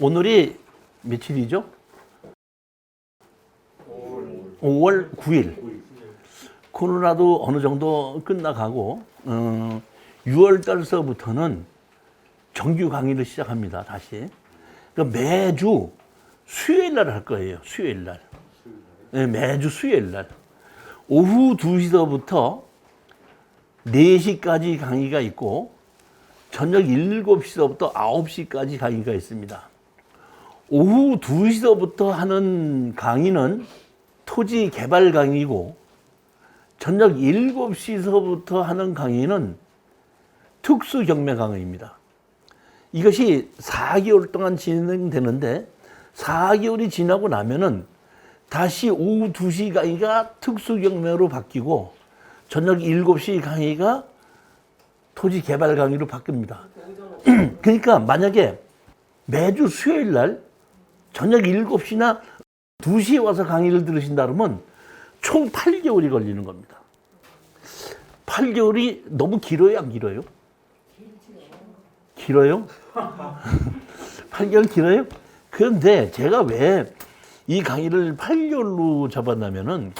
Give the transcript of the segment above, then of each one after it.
오늘이 며칠이죠? 5월 9일. 코로나도 어느 정도 끝나가고 어, 6월 달서부터는 정규 강의를 시작합니다. 다시. 그러니까 매주 수요일 날 할 거예요. 수요일 날. 네, 매주 수요일 날. 오후 2시서부터 4시까지 강의가 있고 저녁 7시서부터 9시까지 강의가 있습니다. 오후 2시서부터 하는 강의는 토지 개발 강의고 저녁 7시서부터 하는 강의는 특수 경매 강의입니다. 이것이 4개월 동안 진행되는데 4개월이 지나고 나면은 다시 오후 2시 강의가 특수 경매로 바뀌고 저녁 7시 강의가 토지 개발 강의로 바뀝니다. 그러니까 만약에 매주 수요일 날 저녁 7시나 2시에 와서 강의를 들으신다 그러면 총 8개월이 걸리는 겁니다. 8개월이 너무 길어요, 안 길어요? 길어요? 8개월 길어요? 그런데 제가 왜 이 강의를 8개월로 잡았냐면은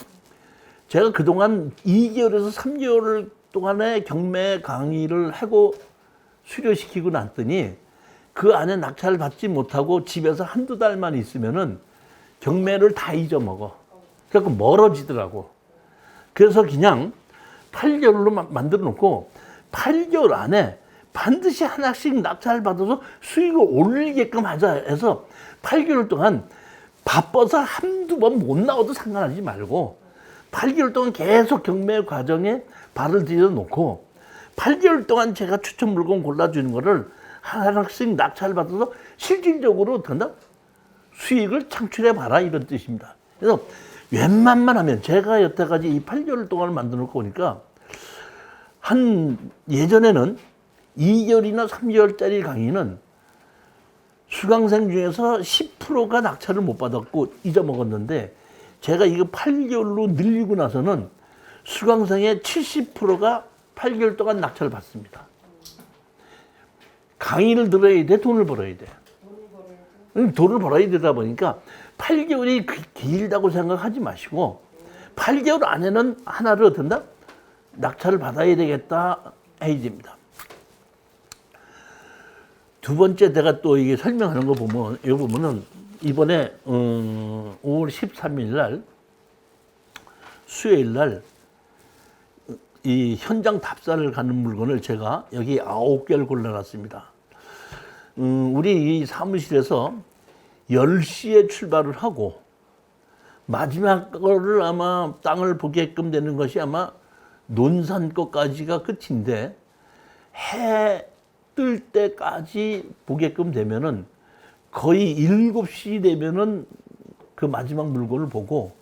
제가 그동안 2개월에서 3개월 동안의 경매 강의를 하고 수료시키고 났더니 그 안에 낙찰을 받지 못하고 집에서 한두 달만 있으면은 경매를 다 잊어먹어. 그래서 멀어지더라고. 그래서 그냥 8개월로 만들어 놓고 8개월 안에 반드시 하나씩 낙찰을 받아서 수익을 올리게끔 하자 해서 8개월 동안 바빠서 한두 번 못 나와도 상관하지 말고 8개월 동안 계속 경매 과정에 발을 들여 놓고 8개월 동안 제가 추천 물건 골라주는 거를 하나씩 낙찰을 받아서 실질적으로 된다 수익을 창출해 봐라 이런 뜻입니다. 그래서 웬만만 하면 제가 여태까지 이 8개월 동안 만들어 놓고 보니까 한 예전에는 2개월이나 3개월짜리 강의는 수강생 중에서 10%가 낙찰을 못 받았고 잊어먹었는데 제가 이거 8개월로 늘리고 나서는 수강생의 70%가 8개월 동안 낙찰을 받습니다. 강의를 들어야 돼, 돈을 벌어야 돼. 음, 돈을 벌어야 되다 보니까 8개월이 그- 길다고 생각하지 마시고 8개월 안에는 하나를 어떤다? 낙찰을 받아야 되겠다 해야 됩니다. 두 번째 내가 또 이게 설명하는 거 보면 여기 보면은 이번에 어, 5월 13일 날 수요일 날 이 현장 답사를 가는 물건을 제가 여기 아홉 개를 골라놨습니다. 음, 우리 이 사무실에서 10시에 출발을 하고 마지막 거를 아마 땅을 보게끔 되는 것이 아마 논산 거까지가 끝인데 해 뜰 때까지 보게끔 되면은 거의 7시 되면은 그 마지막 물건을 보고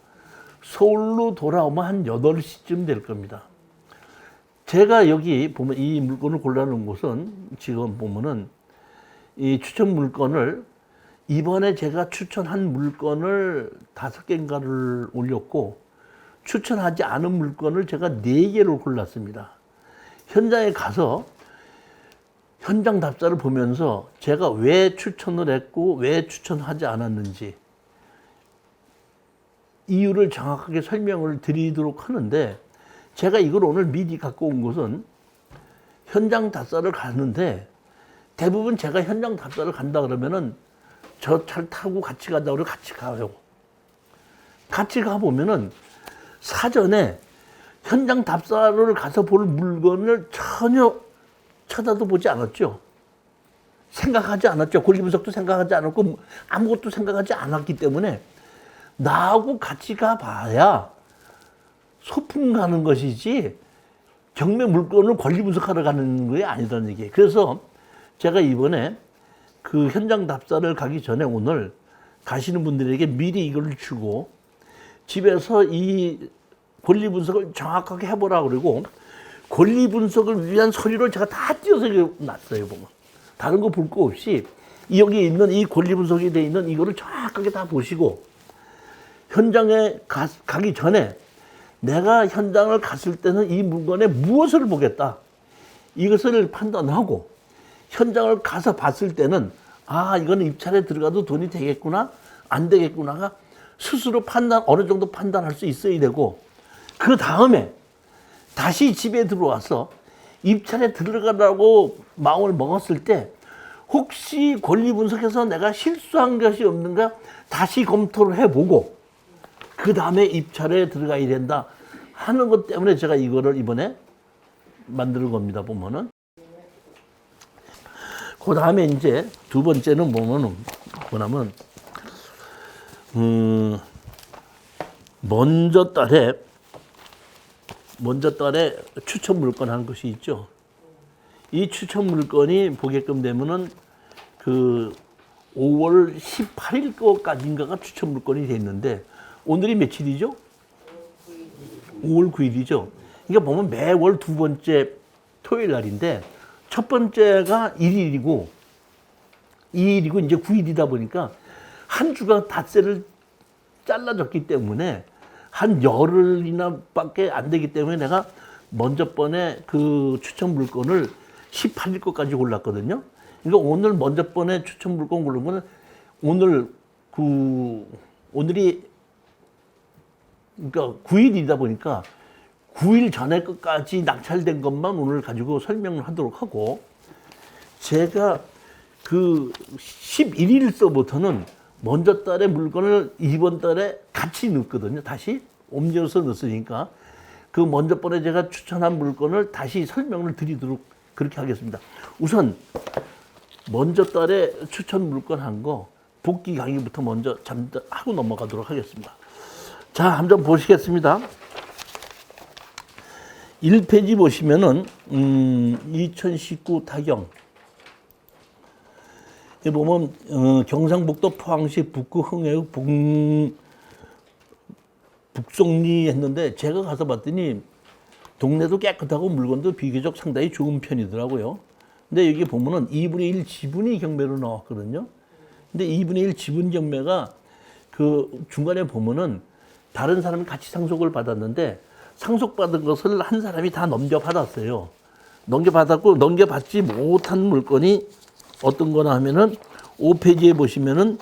서울로 돌아오면 한 8시쯤 될 겁니다. 제가 여기 보면 이 물건을 골라놓은 곳은 지금 보면은 이 추천 물건을 이번에 제가 추천한 물건을 다섯 개인가를 올렸고 추천하지 않은 물건을 제가 네 개를 골랐습니다. 현장에 가서 현장 답사를 보면서 제가 왜 추천을 했고 왜 추천하지 않았는지 이유를 정확하게 설명을 드리도록 하는데 제가 이걸 오늘 미리 갖고 온 것은 현장 답사를 가는데 대부분 제가 현장 답사를 간다 그러면은 저 차를 타고 같이 가자 그러고 같이 가요. 같이 가보면은 사전에 현장 답사를 가서 볼 물건을 전혀 쳐다도 보지 않았죠. 생각하지 않았죠. 권리 분석도 생각하지 않았고 아무것도 생각하지 않았기 때문에 나하고 같이 가봐야 소풍 가는 것이지 경매 물건을 권리 분석하러 가는 게 아니라는 얘기예요. 그래서 제가 이번에 그 현장 답사를 가기 전에 오늘 가시는 분들에게 미리 이걸 주고 집에서 이 권리 분석을 정확하게 해보라 그러고 권리 분석을 위한 서류를 제가 다 띄어서 놨어요 보면. 다른 거 볼 거 없이 이 여기 있는 이 권리 분석이 돼 있는 이거를 정확하게 다 보시고 현장에 가, 가기 전에 내가 현장을 갔을 때는 이 물건에 무엇을 보겠다. 이것을 판단하고 현장을 가서 봤을 때는 아, 이거는 입찰에 들어가도 돈이 되겠구나, 안 되겠구나가 스스로 판단, 어느 정도 판단할 수 있어야 되고, 그 다음에 다시 집에 들어와서 입찰에 들어가라고 마음을 먹었을 때, 혹시 권리 분석해서 내가 실수한 것이 없는가 다시 검토를 해보고, 그 다음에 입찰에 들어가야 된다 하는 것 때문에 제가 이거를 이번에 만드는 겁니다, 보면은. 그 다음에 이제 두 번째는 보면은 뭐냐면 음 먼저 달에 먼저 달에 추천 물건 하는 것이 있죠. 이 추천 물건이 보게끔 되면은 그 5월 18일 거까지인가가 추천 물건이 돼 있는데 오늘이 며칠이죠? 5월 9일이죠. 그러니까 보면 매월 두 번째 토요일 날인데 첫 번째가 1일이고 2일이고 이제 9일이다 보니까 한 주가 닷새를 잘라졌기 때문에 한 열흘이나 밖에 안 되기 때문에 내가 먼저 번에 그 추천 물건을 18일 거까지 골랐거든요. 그러니까 오늘 먼저 번에 추천 물건 거는 오늘 그 오늘이 그러니까 9일이다 보니까 9일 전에 끝까지 낙찰된 것만 오늘 가지고 설명을 하도록 하고 제가 그 11일서부터는 먼저 달에 물건을 이번 달에 같이 넣거든요. 다시 옮겨서 넣었으니까 그 먼저 번에 제가 추천한 물건을 다시 설명을 드리도록 그렇게 하겠습니다. 우선 먼저 달에 추천 물건 한 거 복귀 강의부터 먼저 잠깐 하고 넘어가도록 하겠습니다. 자, 한번 보시겠습니다. 1페이지 보시면은 음, 2019 타경 이 보면 어, 경상북도 포항시 북구 흥해읍 북, 북송리 했는데 제가 가서 봤더니 동네도 깨끗하고 물건도 비교적 상당히 좋은 편이더라고요. 근데 여기 보면은 2분의 1 지분이 경매로 나왔거든요. 근데 2분의 1 지분 경매가 그 중간에 보면은 다른 사람이 같이 상속을 받았는데 상속받은 것을 한 사람이 다 넘겨받았어요. 넘겨받았고 넘겨받지 못한 물건이 어떤 거나 하면은 5페이지에 보시면은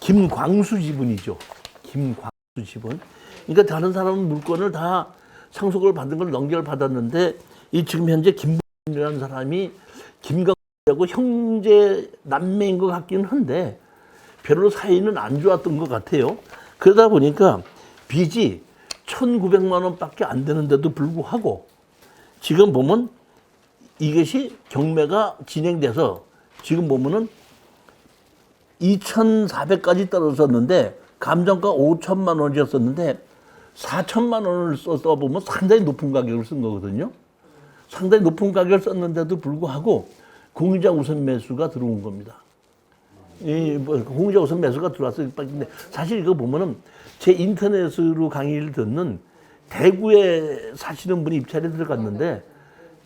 김광수 지분이죠. 김광수 지분. 그러니까 다른 사람은 물건을 다 상속을 받은 걸 넘겨받았는데 이 지금 현재 김이라는 사람이 김광수하고 형제 남매인 것 같기는 한데 별로 사이는 안 좋았던 것 같아요. 그러다 보니까 빚이 1,900만 원밖에 안 되는데도 불구하고 지금 보면 이것이 경매가 진행돼서 지금 보면은 2,400까지 떨어졌는데 감정가 5천만 원이었었는데 4천만 원을 써서 보면 상당히 높은 가격을 쓴 거거든요. 상당히 높은 가격을 썼는데도 불구하고 공유자 우선 매수가 들어온 겁니다. 이 뭐, 공유자 우선 매수가 들어왔어요. 근데 사실 이거 보면은 제 인터넷으로 강의를 듣는 대구에 사시는 분이 입찰에 들어갔는데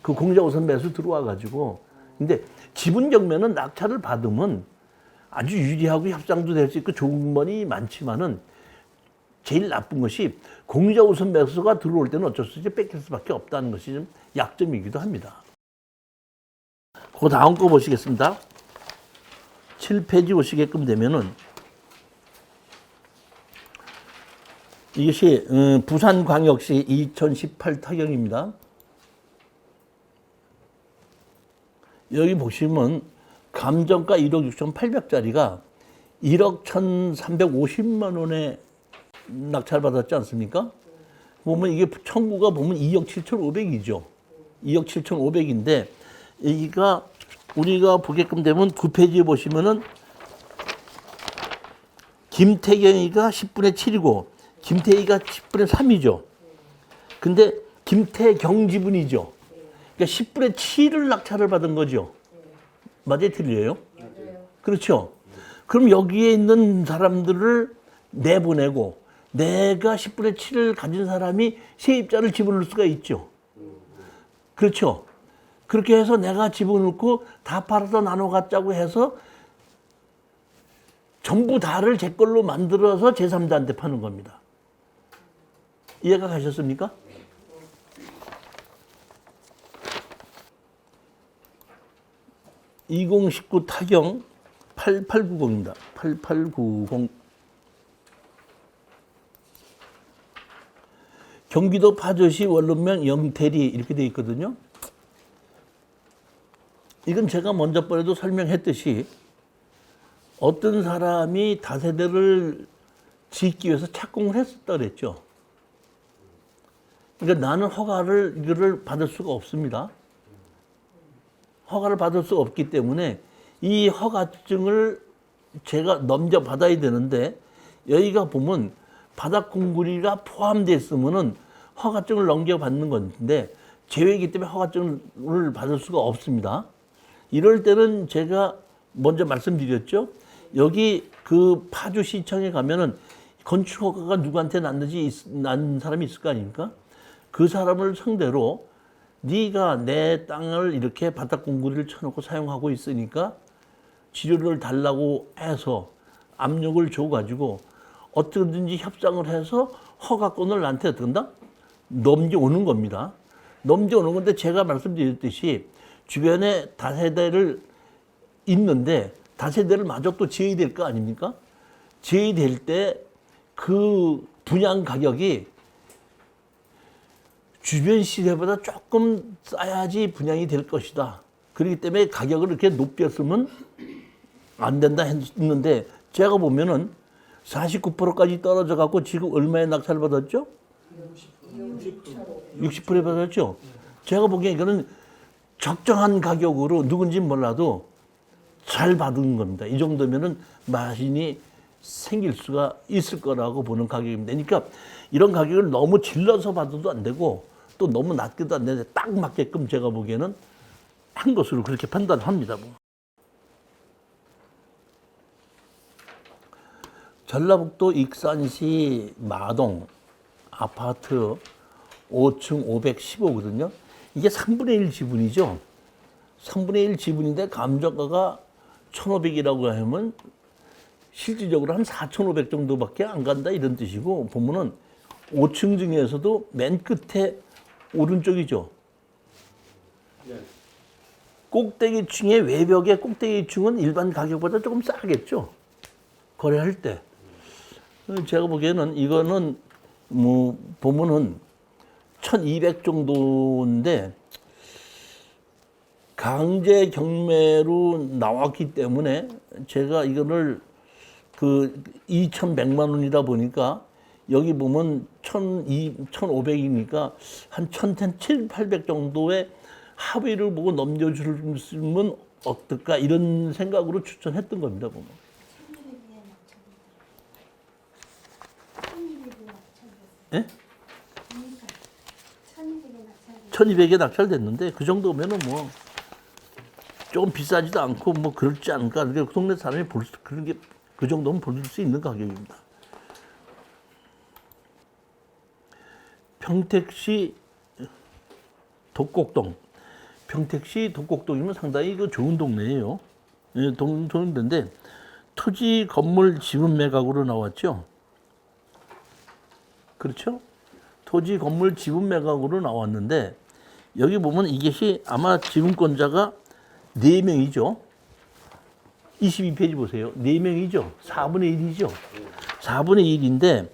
그 공유자 우선 매수 들어와 가지고 근데 지분 경매는 낙찰을 받으면 아주 유리하고 협상도 될 수 있고 좋은 면이 많지만은 제일 나쁜 것이 공유자 우선 매수가 들어올 때는 어쩔 수 없이 뺏길 수밖에 없다는 것이 좀 약점이기도 합니다. 그 다음 거 보시겠습니다. 7페이지 오시게끔 되면은 이것이 음, 부산광역시 2018 타경입니다. 여기 보시면 감정가 1억 6,800짜리가 1억 1,350만 원에 낙찰받았지 않습니까? 보면 이게 청구가 보면 2억 7,500이죠. 2억 7,500인데 여기가 우리가 보게끔 되면 9페이지에 보시면은 김태경이가 10분의 7이고 김태희가 10분의 3이죠. 근데 김태경 지분이죠. 그러니까 10분의 7을 낙찰을 받은 거죠. 맞아요, 틀려요? 그렇죠. 그럼 여기에 있는 사람들을 내보내고 내가 10분의 7을 가진 사람이 세입자를 집어넣을 수가 있죠. 그렇죠. 그렇게 해서 내가 집어넣고 다 팔아서 나눠 갖자고 해서 전부 다를 제 걸로 만들어서 제3자한테 파는 겁니다. 이해가 가셨습니까? 2019 타경 8890입니다. 8890. 경기도 파주시 원룸명 영태리 이렇게 돼 있거든요. 이건 제가 먼저 번에도 설명했듯이 어떤 사람이 다세대를 짓기 위해서 착공을 했었다 그랬죠. 그러니까 나는 허가를 이거를 받을 수가 없습니다. 허가를 받을 수 없기 때문에 이 허가증을 제가 넘겨 받아야 되는데 여기가 보면 바닥 공구리가 포함되어 있으면은 허가증을 넘겨 받는 건데 제외이기 때문에 허가증을 받을 수가 없습니다. 이럴 때는 제가 먼저 말씀드렸죠. 여기 그 파주시청에 가면은 건축 허가가 누구한테 났는지 있- 난 사람이 있을 거 아닙니까? 그 사람을 상대로 네가 내 땅을 이렇게 바닥 공구리를 쳐놓고 사용하고 있으니까 지료를 달라고 해서 압력을 줘가지고 어떻게든지 협상을 해서 허가권을 나한테 어떻게 한다? 넘겨오는 겁니다. 넘겨오는 건데 제가 말씀드렸듯이 주변에 다세대를 있는데 다세대를 마저 또 지어야 될 거 아닙니까? 지어야 될 때 그 분양 가격이 주변 시세보다 조금 싸야지 분양이 될 것이다. 그렇기 때문에 가격을 이렇게 높였으면 안 된다 했는데 제가 보면은 49%까지 떨어져 갖고 지금 얼마에 낙찰 받았죠? 60%에 받았죠? 제가 보기엔 이거는 적정한 가격으로 누군지 몰라도 잘 받은 겁니다. 이 정도면은 마진이 생길 수가 있을 거라고 보는 가격입니다. 그러니까 이런 가격을 너무 질러서 받아도 안 되고 또 너무 낮게도 안 되는데 딱 맞게끔 제가 보기에는 한 것으로 그렇게 판단합니다. 뭐. 전라북도 익산시 마동 아파트 5층 515거든요. 이게 3분의 1 지분이죠. 3분의 1 지분인데 감정가가 1,500이라고 하면 실질적으로 한 4,500 정도밖에 안 간다 이런 뜻이고 보면은 5층 중에서도 맨 끝에 오른쪽이죠. 꼭대기 층의 외벽의 꼭대기 층은 일반 가격보다 조금 싸겠죠. 거래할 때. 제가 보기에는 이거는 뭐 보면은 1200 정도인데 강제 경매로 나왔기 때문에 제가 이거를 그 2,100만 원이다 보니까 여기 보면 1,500이니까 한 1,700, 800 정도의 합의를 보고 넘겨주면 어떨까 이런 생각으로 추천했던 겁니다 보면. 예? 1200에 낙찰됐는데 그 정도면은 뭐 조금 비싸지도 않고 뭐 그렇지 않을까. 그 동네 사람이 볼 수, 그런 게 그 정도면 볼 수 있는 가격입니다. 평택시 독곡동. 평택시 독곡동이면 상당히 그 좋은 동네예요. 예, 동, 좋은 데인데 토지 건물 지분 매각으로 나왔죠. 그렇죠? 토지 건물 지분 매각으로 나왔는데 여기 보면 이것이 아마 지분권자가 네명이죠 22페이지 보세요. 네명이죠 4분의 1이죠. 4분의 1인데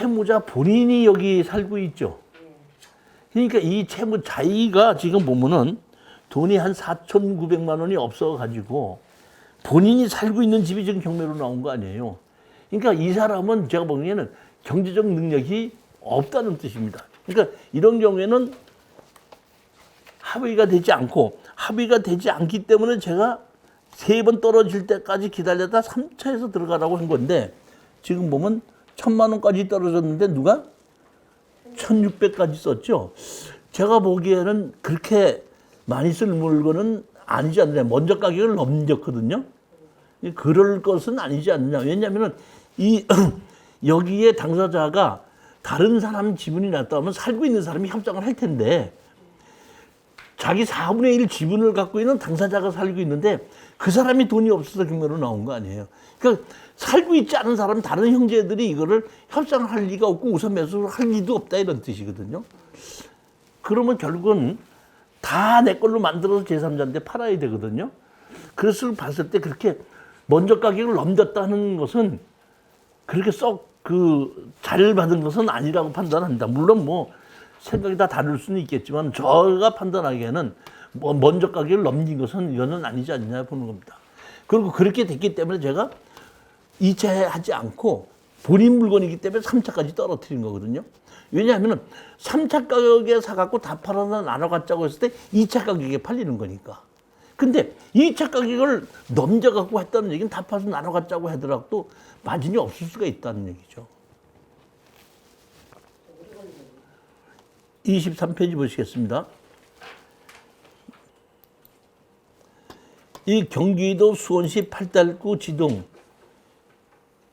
채무자 본인이 여기 살고 있죠. 그러니까 이 채무 자기가 지금 보면은 돈이 한 4,900만 원이 없어 가지고 본인이 살고 있는 집이 지금 경매로 나온 거 아니에요. 그러니까 이 사람은 제가 보기에는 경제적 능력이 없다는 뜻입니다. 그러니까 이런 경우에는 합의가 되지 않고 합의가 되지 않기 때문에 제가 세 번 떨어질 때까지 기다렸다 3차에서 들어가라고 한 건데 지금 보면 천만 원까지 떨어졌는데 누가 1600까지 썼죠. 제가 보기에는 그렇게 많이 쓸 물건은 아니지 않느냐. 먼저 가격을 넘겼거든요. 그럴 것은 아니지 않느냐. 왜냐하면 이 여기에 당사자가 다른 사람 지분이 났다 하면 살고 있는 사람이 협상을 할 텐데 자기 4분의 1 지분을 갖고 있는 당사자가 살고 있는데 그 사람이 돈이 없어서 경매로 나온 거 아니에요. 그러니까 살고 있지 않은 사람 다른 형제들이 이거를 협상을 할 리가 없고 우선 매수를 할 리도 없다 이런 뜻이거든요. 그러면 결국은 다 내 걸로 만들어서 제3자한테 팔아야 되거든요. 그것을 봤을 때 그렇게 먼저 가격을 넘겼다는 것은 그렇게 썩그잘 받은 것은 아니라고 판단합니다. 물론 뭐 생각이 다 다를 수는 있겠지만 저가 판단하기에는 뭐 먼저 가격을 넘긴 것은 이거는 아니지 않냐 보는 겁니다. 그리고 그렇게 됐기 때문에 제가 2차 하지 않고 본인 물건이기 때문에 3차까지 떨어뜨린 거거든요. 왜냐하면 3차 가격에 사갖고 다 팔아서 나눠 갖자고 했을 때 2차 가격에 팔리는 거니까. 근데 2차 가격을 넘겨갖고 했다는 얘기는 다 팔아서 나눠 갖자고 하더라도 마진이 없을 수가 있다는 얘기죠. 23페이지 보시겠습니다. 이 경기도 수원시 팔달구 지동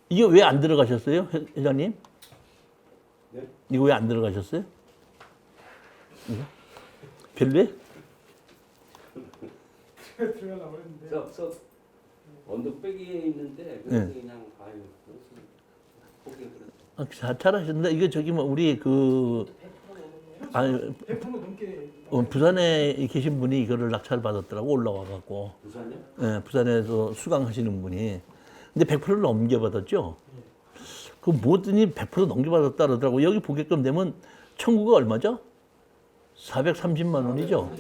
이게 왜 안 들어가셨어요, 회- 회장님? 네? 이거 왜 안 들어가셨어요? 이거? 별로에? 들어가려고 했는데 저, 저 언덕 빼기에 있는데 네. 그래서 그냥 아유 보기 그랬어. 아, 잘, 잘하셨는데 이게 저기 뭐 우리 그 아니 100% 넘게 어, 부산에 계신 분이 이거를 낙찰 받았더라고 올라와 갖고 부산이요? 예, 부산에서 수강하시는 분이 근데 100%를 넘겨 받았죠. 그 뭐더니 100% 넘겨 받았다 그러더라고. 여기 보게끔 되면 청구가 얼마죠? 430만 원이죠.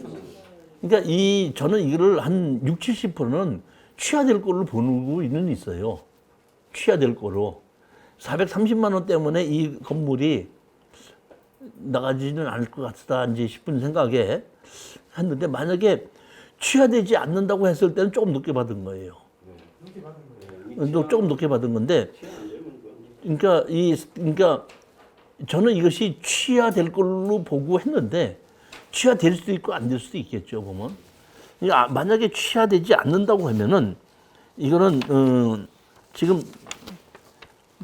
그러니까 이 저는 이거를 한 6, 70%는 취하될 걸로 보고 있는 있어요. 취하될 거로. 430만 원 때문에 이 건물이 나가지는 않을 것 같다 이제 싶은 생각에 했는데 만약에 취하되지 않는다고 했을 때는 조금 높게 받은 거예요. 네, 또 조금 높게 받은 건데 그러니까 이 그러니까 저는 이것이 취하될 걸로 보고 했는데 취하될 수도 있고 안 될 수도 있겠죠 보면 그러니까 아, 만약에 취하되지 않는다고 하면은 이거는 어, 지금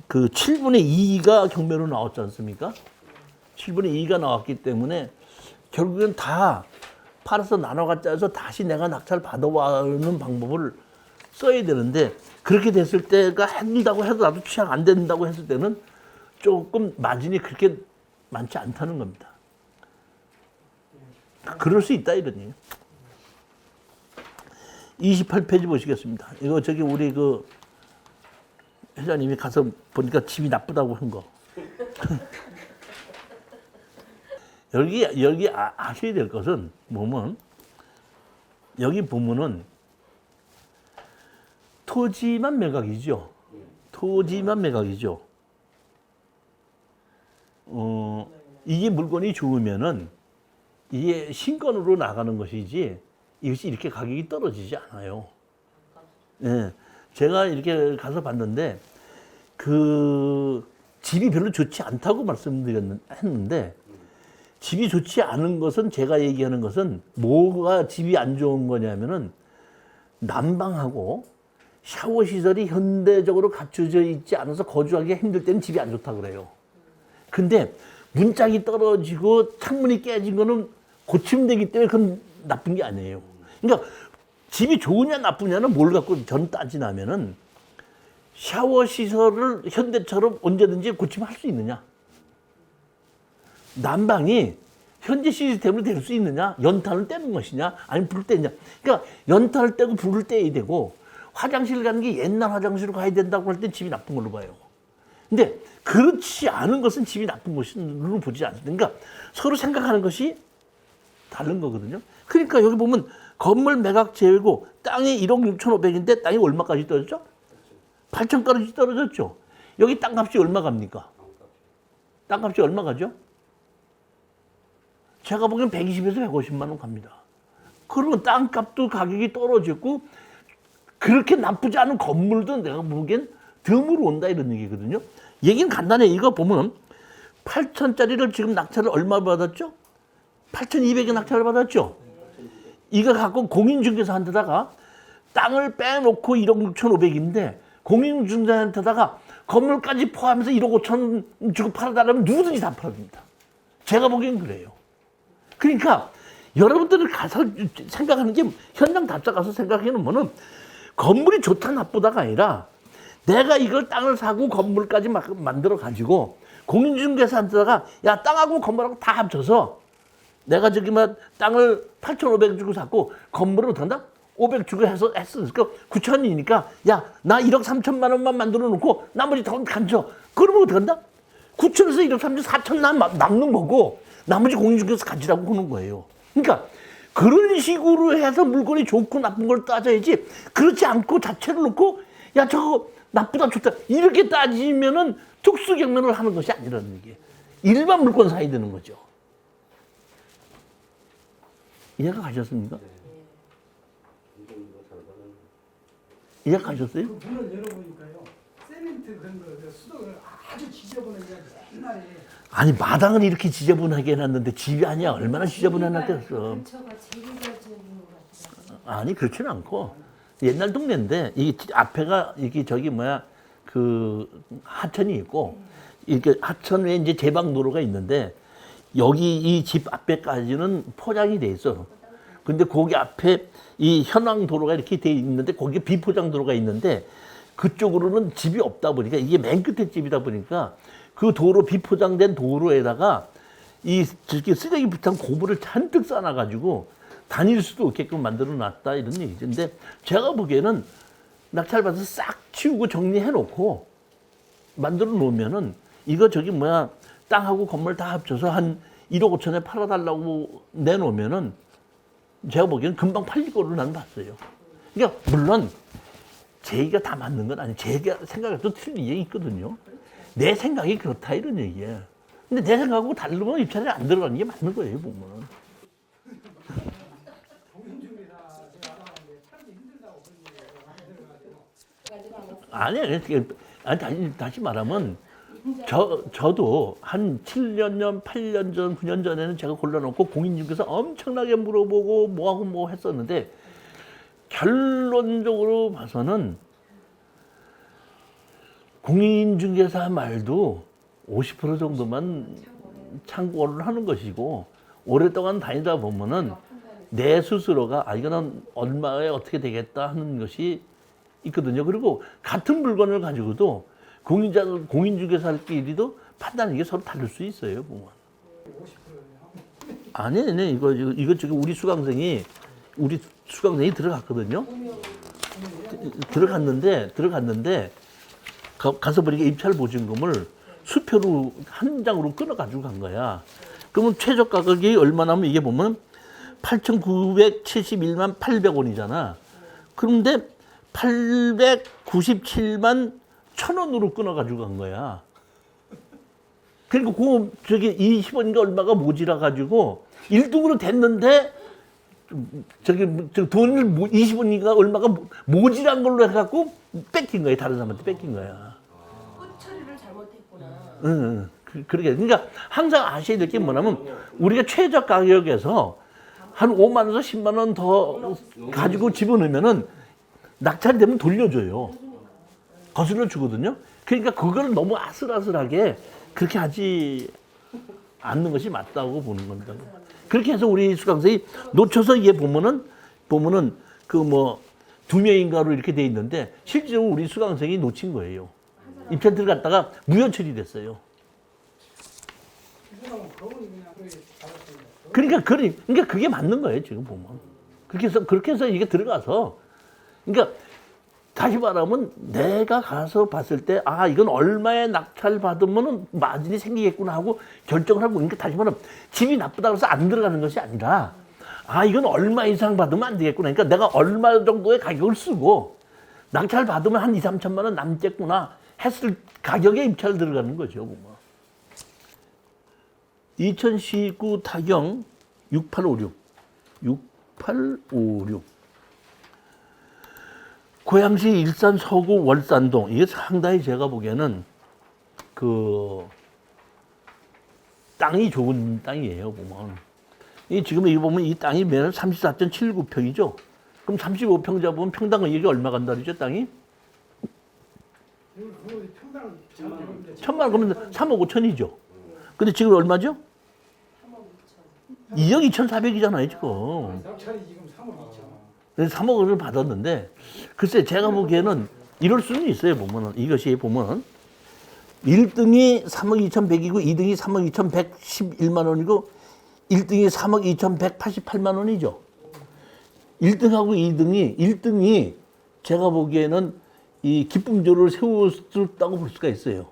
그 7분의 2가 경매로 나왔지 않습니까? 7분의 2가 나왔기 때문에 결국엔 다 팔아서 나눠 갖자 해서 다시 내가 낙찰 받아와는 방법을 써야 되는데 그렇게 됐을 때가 한다고 해도 나도 취향 안 된다고 했을 때는 조금 마진이 그렇게 많지 않다는 겁니다. 그럴 수 있다 이런 얘기. 28페이지 보시겠습니다. 이거 저기 우리 그 회장님이 가서 보니까 집이 나쁘다고 한 거. 여기 여기 아, 아셔야 될 것은 뭐면 여기 보면은 토지만 매각이죠. 토지만 매각이죠. 어, 이게 물건이 좋으면은 이게 신건으로 나가는 것이지 이것이 이렇게 가격이 떨어지지 않아요. 예. 제가 이렇게 가서 봤는데 그 집이 별로 좋지 않다고 말씀드렸는데 집이 좋지 않은 것은 제가 얘기하는 것은 뭐가 집이 안 좋은 거냐면은 난방하고 샤워 시설이 현대적으로 갖춰져 있지 않아서 거주하기 힘들 때는 집이 안 좋다 그래요. 근데 문짝이 떨어지고 창문이 깨진 거는 고치면 되기 때문에 그건 나쁜 게 아니에요. 그러니까 집이 좋으냐 나쁘냐는 뭘 갖고 전 따지냐면은 샤워 시설을 현대처럼 언제든지 고치면 할 수 있느냐. 난방이 현재 시스템으로 될 수 있느냐, 연탄을 떼는 것이냐, 아니면 불을 떼느냐. 그러니까 연탄을 떼고 불을 떼야 되고 화장실 가는 게 옛날 화장실로 가야 된다고 할 때 집이 나쁜 걸로 봐요. 근데 그렇지 않은 것은 집이 나쁜 것으로 보지 않습니다. 그러니까 서로 생각하는 것이 다른 거거든요. 그러니까 여기 보면 건물 매각 제외고 땅이 1억 6천5백인데 땅이 얼마까지 떨어졌죠? 8천까지 떨어졌죠. 여기 땅값이 얼마 갑니까? 땅값이 얼마 가죠? 제가 보기엔 120에서 150만 원 갑니다. 그러면 땅값도 가격이 떨어졌고 그렇게 나쁘지 않은 건물도 내가 보기엔 드물어 온다 이런 얘기거든요. 얘기는 간단해. 이거 보면 8천짜리를 지금 낙찰을 얼마 받았죠? 8,200에 낙찰을 받았죠? 이거 갖고 공인중개사한테다가 땅을 빼놓고 1억 6,500인데 공인중개사한테다가 건물까지 포함해서 1억 5천 주고 팔아달라면 누구든지 다 팔아줍니다. 제가 보기엔 그래요. 그러니까 여러분들이 가서 생각하는 게 현장 답사 가서 생각하는 거는 건물이 좋다 나쁘다가 아니라 내가 이걸 땅을 사고 건물까지 막 만들어 가지고 공인중개사한테다가 야 땅하고 건물하고 다 합쳐서 내가 저기 막 땅을 8,500 주고 샀고 건물을 어떻게 한다? 500 주고 해서 했으니까 9천이니까 야 나 1억 3천만 원만 만들어 놓고 나머지 돈 간줘. 그러면 어떡한다? 9천에서 1억 3천 4천 남, 남는 거고 나머지 공인중개사 가지라고 하는 거예요. 그러니까 그런 식으로 해서 물건이 좋고 나쁜 걸 따져야지 그렇지 않고 자체를 놓고 야 저거 나쁘다 좋다 이렇게 따지면은 특수 경매를 하는 것이 아니라는 얘기예요. 일반 물건 사야 되는 거죠. 이해가 가셨습니까? 절반은 이해가 가셨어요? 세멘트 그런 거, 그 수도를 아주 지저분하게 옛날에 아니 마당은 이렇게 지저분하게 해놨는데 집이 아니야 얼마나 지저분해놨겠어. 근처가 것. 아니 그렇지는 않고 옛날 동네인데 이 앞에가 이게 저기 뭐야 그 하천이 있고 이렇게 하천 외에 이제 제방 도로가 있는데 여기 이 집 앞에까지는 포장이 돼 있어. 근데 거기 앞에 이 현황 도로가 이렇게 돼 있는데 거기에 비포장 도로가 있는데 그쪽으로는 집이 없다 보니까 이게 맨 끝에 집이다 보니까 그 도로 비포장된 도로에다가 이 쓰레기 비슷한 고무를 잔뜩 쌓아가지고 다닐 수도 없게끔 만들어 놨다 이런 얘기죠. 근데 제가 보기에는 낙찰받아서 싹 치우고 정리해 놓고 만들어 놓으면은 이거 저기 뭐야 땅하고 건물 다 합쳐서 한 1억 5천에 팔아달라고 내놓으면은 제가 보기에는 금방 팔릴 거로 난 봤어요. 그러니까 물론 제 얘기가 다 맞는 건 아니에요. 제 생각해도 틀린 얘기 있거든요. 내 생각이 그렇다 이런 얘기예요. 근데 내 생각하고 다르면 입찰에 안 들어가는 게 맞는 거예요, 보면. 아니, 아니 다시, 다시 말하면 저, 저도 한 7년 전, 8년 전, 9년 전에는 제가 골라놓고 공인중개사 엄청나게 물어보고 뭐하고 뭐 했었는데 결론적으로 봐서는 공인중개사 말도 50% 정도만 참고를 하는 것이고 오랫동안 다니다 보면은 내 스스로가 아 이거는 얼마에 어떻게 되겠다 하는 것이 있거든요. 그리고 같은 물건을 가지고도 공인자 공인중개사끼리도 판단이 게 서로 다를 수 있어요. 보면. 50%네. 아니, 아니 이거, 이거 지금 우리 수강생이 우리 수강생이 들어갔거든요. 들어갔는데 들어갔는데 가, 가서 보니까 입찰 보증금을 수표로 한 장으로 끊어 가지고 간 거야. 그러면 최저 가격이 얼마나면 이게 보면 8,971만 800원이잖아. 그런데 897만 1,000원으로 끊어 가지고 간 거야. 그리고 그 저기 20원인가 얼마가 모자라 가지고 1등으로 됐는데 저기 저 돈을 20원인가 얼마가 모- 모자란 걸로 해갖고 뺏긴 거야 다른 사람한테 뺏긴 거야. 끝 처리를 잘못했구나. 응, 응. 그, 그러게. 그러니까 항상 아셔야 될 게 뭐냐면 우리가 최저 가격에서 한 5만 원에서 10만 원 더 가지고 집어넣으면은 낙찰이 되면 돌려줘요. 거슬러 주거든요. 그러니까 그걸 너무 아슬아슬하게 그렇게 하지 않는 것이 맞다고 보는 겁니다. 그렇게 해서 우리 수강생이 놓쳐서 이게 보면은 보면은 그 뭐 두 명인가로 이렇게 돼 있는데 실제로 우리 수강생이 놓친 거예요. 입찰 들어갔다가 무효 처리됐어요. 그러니까 그러- 그러니까 그게 맞는 거예요 지금 보면. 그렇게 해서 그렇게 해서 이게 들어가서 그러니까 다시 말하면 내가 가서 봤을 때 아 이건 얼마에 낙찰 받으면은 마진이 생기겠구나 하고 결정을 하고 그러니까 다시 말하면 집이 나쁘다고 해서 안 들어가는 것이 아니라 아 이건 얼마 이상 받으면 안 되겠구나. 그러니까 내가 얼마 정도의 가격을 쓰고 낙찰 받으면 한 2, 3천만 원 남겠구나 했을 가격에 입찰 들어가는 거죠 보면. 2019 타경 6856 6856 고양시 일산 서구 월산동 이게 상당히 제가 보기에는 그 땅이 좋은 땅이에요 보면. 이 지금 이 보면 이 땅이 매달 34.79평이죠? 그럼 35평 잡으면 평당 이게 얼마 땅이 그거 평당 잡았는데 천만 원. 그러면 3억 5천이죠? 근데 지금 얼마죠? 2억 2,400이잖아요 지금 낙찰이 지금 3억 2천. 그래서 3억 원을 받았는데 글쎄 제가 보기에는 이럴 수는 있어요 보면은 이것이 보면은 1등이 3억 2,100이고 2등이 3억 2,111만 원이고 1등이 3억 2,188만 원이죠. 1등하고 2등이 1등이 제가 보기에는 이 기쁨조를 세웠다고 볼 수가 있어요.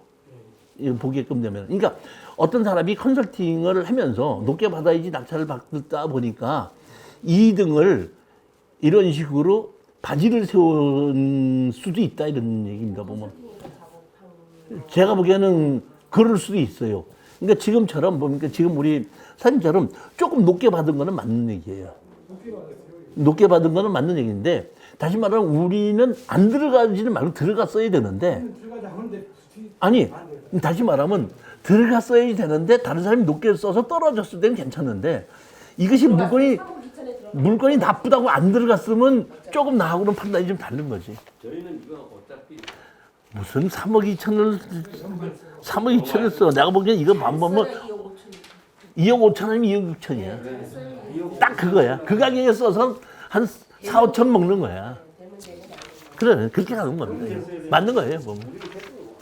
보게끔 되면. 그러니까 어떤 사람이 컨설팅을 하면서 높게 받아야지 낙찰을 받다 보니까 2등을 이런 식으로 바지를 세운 수도 있다 이런 얘기인가 보면. 제가 보기에는 그럴 수도 있어요. 그러니까 지금처럼 보니까 지금 우리 사진처럼 조금 높게 받은 거는 맞는 얘기예요. 높게 받은 거는 맞는 얘기인데 다시 말하면 우리는 안 들어가지는 말고 들어갔어야 되는데 아니 다시 말하면 들어갔어야 되는데 다른 사람이 높게 써서 떨어졌을 때는 괜찮은데 이것이 물건이 기천에 들어. 물건이 나쁘다고 안 들어갔으면 조금 나하고는 판단이 좀 다른 거지. 저희는 이거 어차피 무슨 3억 2천을 3억 2천을 써. 내가 보기엔 이거 반보면 2억 5천 원이면 2억 6천이야. 딱 그거야. 그 가격에 써서 한 4, 5천 먹는 거야. 그래, 그렇게 가는 겁니다. 맞는 거예요, 보면.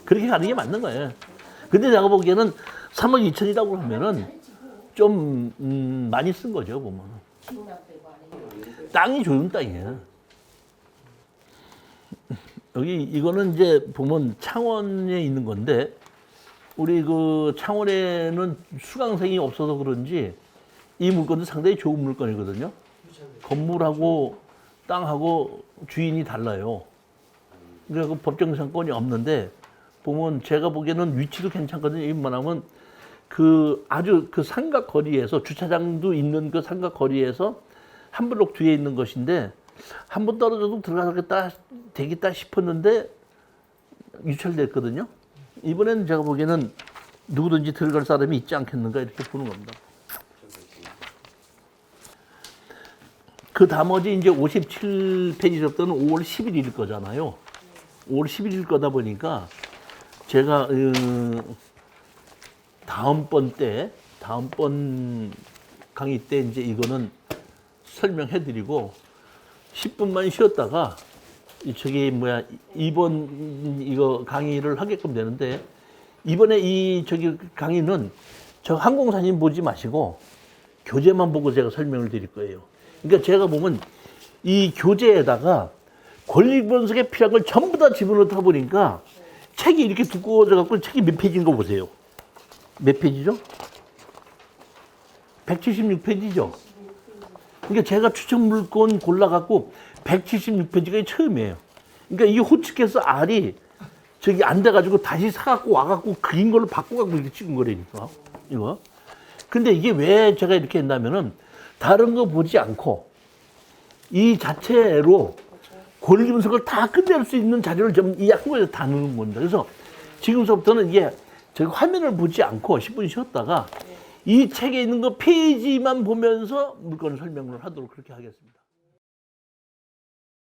그렇게 가는 게 맞는 거예요. 근데 내가 보기에는 3억 2천이라고 하면은 좀, 음, 많이 쓴 거죠, 보면. 땅이 좋은 땅이에요. 여기, 이거는 이제 보면 창원에 있는 건데, 우리 그 창원에는 수강생이 없어서 그런지 이 물건도 상당히 좋은 물건이거든요. 건물하고 땅하고 주인이 달라요. 그러니까 그 법정상권이 없는데 보면 제가 보기에는 위치도 괜찮거든요. 이만하면 그 아주 그 삼각 거리에서 주차장도 있는 그 삼각 거리에서 한 블록 뒤에 있는 것인데 한 번 떨어져도 들어가겠다 되겠다 싶었는데 유찰됐거든요. 이번에는 제가 보기에는 누구든지 들어갈 사람이 있지 않겠는가 이렇게 보는 겁니다. 그 나머지 이제 57페이지부터는 5월 11일일 거잖아요. 5월 11일 거다 보니까 제가 어, 다음번 때 다음번 강의 때 이제 이거는 설명해 드리고 10분만 쉬었다가 이 저기 뭐야 이번 이거 강의를 하게끔 되는데 이번에 이 저기 강의는 저 항공사진 보지 마시고 교재만 보고 제가 설명을 드릴 거예요. 그러니까 제가 보면 이 교재에다가 권리 분석에 필요한 걸 전부 다 집어넣다 보니까 책이 이렇게 두꺼워져 갖고 책이 몇 페이지인 거 보세요. 몇 페이지죠? 176페이지죠. 그러니까 제가 추천 물건 골라 갖고 176페이지가 처음이에요. 그러니까 이게 호축해서 알이 저기 안 돼가지고 다시 사갖고 와갖고 그린 걸로 바꿔갖고 이렇게 찍은 거라니까. 이거. 근데 이게 왜 제가 이렇게 했냐면은 다른 거 보지 않고 이 자체로 권리 분석을 다 끝낼 수 있는 자료를 좀이한 거에 다 넣는 겁니다. 그래서 지금서부터는 이게 저기 화면을 보지 않고 10분 쉬었다가 이 책에 있는 거 페이지만 보면서 물건 설명을 하도록 그렇게 하겠습니다.